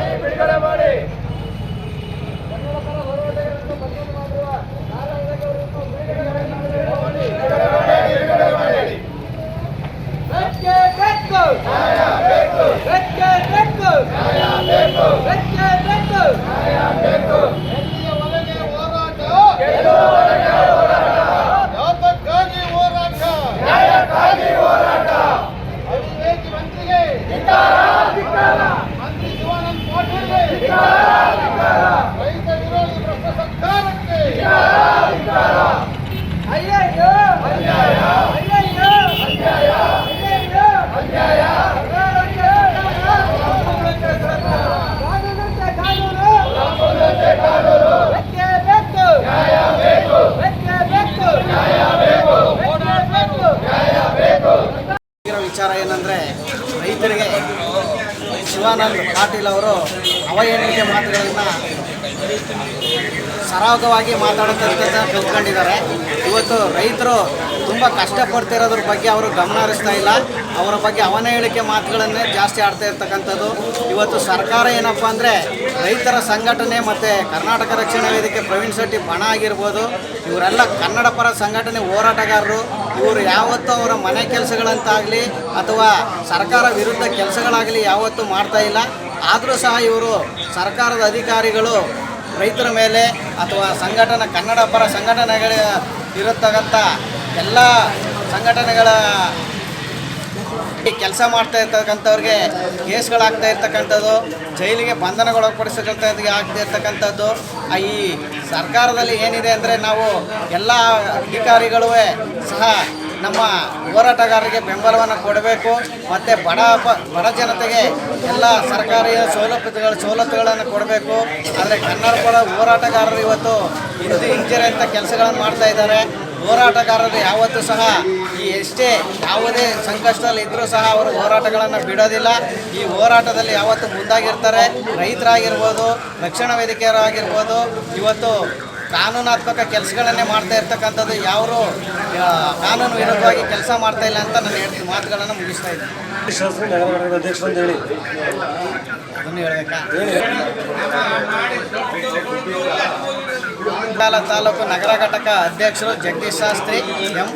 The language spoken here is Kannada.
We got our money. ವಿಚಾರ ಏನಂದರೆ, ರೈತರಿಗೆ ಶಿವಾನಂದ್ ಪಾಟೀಲ್ ಅವರು ಅವಯನಿಕೆ ಮಾತುಗಳನ್ನು ಸರಾಗವಾಗಿ ಮಾತಾಡುತ್ತಂತ ಕಲ್ತ್ಕೊಂಡಿದ್ದಾರೆ ಇವತ್ತು ರೈತರು ತುಂಬ ಕಷ್ಟಪಡ್ತಿರೋದ್ರ ಬಗ್ಗೆ ಅವರು ಗಮನ ಹರಿಸ್ತಾ ಇಲ್ಲ. ಅವರ ಬಗ್ಗೆ ಅವನ ಹೇಳಿಕೆ ಮಾತುಗಳನ್ನೇ ಜಾಸ್ತಿ ಆಡ್ತಾ ಇರ್ತಕ್ಕಂಥದ್ದು. ಇವತ್ತು ಸರ್ಕಾರ ಏನಪ್ಪ ಅಂದರೆ ರೈತರ ಸಂಘಟನೆ ಮತ್ತು ಕರ್ನಾಟಕ ರಕ್ಷಣಾ ವೇದಿಕೆ ಪ್ರವೀಣ್ ಶೆಟ್ಟಿ ಬಣ ಆಗಿರ್ಬೋದು. ಇವರೆಲ್ಲ ಕನ್ನಡ ಪರ ಸಂಘಟನೆ ಹೋರಾಟಗಾರರು. ಇವರು ಯಾವತ್ತೂ ಅವರ ಮನೆ ಕೆಲಸಗಳಂತಾಗಲಿ ಅಥವಾ ಸರ್ಕಾರ ವಿರುದ್ಧ ಕೆಲಸಗಳಾಗಲಿ ಯಾವತ್ತೂ ಮಾಡ್ತಾ ಇಲ್ಲ. ಆದರೂ ಸಹ ಇವರು ಸರ್ಕಾರದ ಅಧಿಕಾರಿಗಳು ರೈತರ ಮೇಲೆ ಅಥವಾ ಸಂಘಟನೆ ಕನ್ನಡ ಪರ ಸಂಘಟನೆಗಳ ಇರತಕ್ಕಂಥ ಎಲ್ಲ ಸಂಘಟನೆಗಳ ಕೆಲಸ ಮಾಡ್ತಾ ಇರ್ತಕ್ಕಂಥವ್ರಿಗೆ ಕೇಸ್ಗಳಾಗ್ತಾ ಇರ್ತಕ್ಕಂಥದ್ದು, ಜೈಲಿಗೆ ಬಂಧನಗೊಳಪಡಿಸತಕ್ಕಂಥ ಆಗ್ತಾ ಇರ್ತಕ್ಕಂಥದ್ದು ಈ ಸರ್ಕಾರದಲ್ಲಿ ಏನಿದೆ ಅಂದರೆ ನಾವು ಎಲ್ಲ ಅಧಿಕಾರಿಗಳೂ ಸಹ ನಮ್ಮ ಹೋರಾಟಗಾರರಿಗೆ ಬೆಂಬಲವನ್ನು ಕೊಡಬೇಕು. ಮತ್ತು ಬಡ ಬಡ ಜನತೆಗೆ ಎಲ್ಲ ಸರ್ಕಾರಿ ಸೌಲಭ್ಯಗಳ ಸವಲತ್ತುಗಳನ್ನು ಕೊಡಬೇಕು. ಆದರೆ ಕನ್ನಡ ಪರ ಹೋರಾಟಗಾರರು ಇವತ್ತು ಹಿಂಜರಿಯಂಥ ಕೆಲಸಗಳನ್ನು ಮಾಡ್ತಾ ಇದ್ದಾರೆ. ಹೋರಾಟಗಾರರು ಯಾವತ್ತೂ ಸಹ ಈ ಎಷ್ಟೇ ಯಾವುದೇ ಸಂಕಷ್ಟದಲ್ಲಿ ಇದ್ದರೂ ಸಹ ಅವರು ಹೋರಾಟಗಳನ್ನು ಬಿಡೋದಿಲ್ಲ. ಈ ಹೋರಾಟದಲ್ಲಿ ಯಾವತ್ತು ಮುಂದಾಗಿರ್ತಾರೆ. ರೈತರಾಗಿರ್ಬೋದು ರಕ್ಷಣಾ ವೇದಿಕೆಯರಾಗಿರ್ಬೋದು ಇವತ್ತು ಕಾನೂನಾತ್ಮಕ ಕೆಲಸಗಳನ್ನೇ ಮಾಡ್ತಾ ಇರ್ತಕ್ಕಂಥದ್ದು ಯಾರು ಕಾನೂನು ವಿರುದ್ಧವಾಗಿ ಕೆಲಸ ಮಾಡ್ತಾ ಇಲ್ಲ ಅಂತ ನಾನು ಹೇಳ್ತೀನಿ. ಮಾತುಗಳನ್ನು ಮುಗಿಸ್ತಾ ಇದ್ದೀನಿ. ಅಂತ ಹೇಳಿ. ಅದನ್ನು ಹೇಳ್ಬೇಕಾ? నంద్యాల తాలూకు నగర ఘటక అధ్యక్షులు జగదీష్ శాస్త్రి ఎం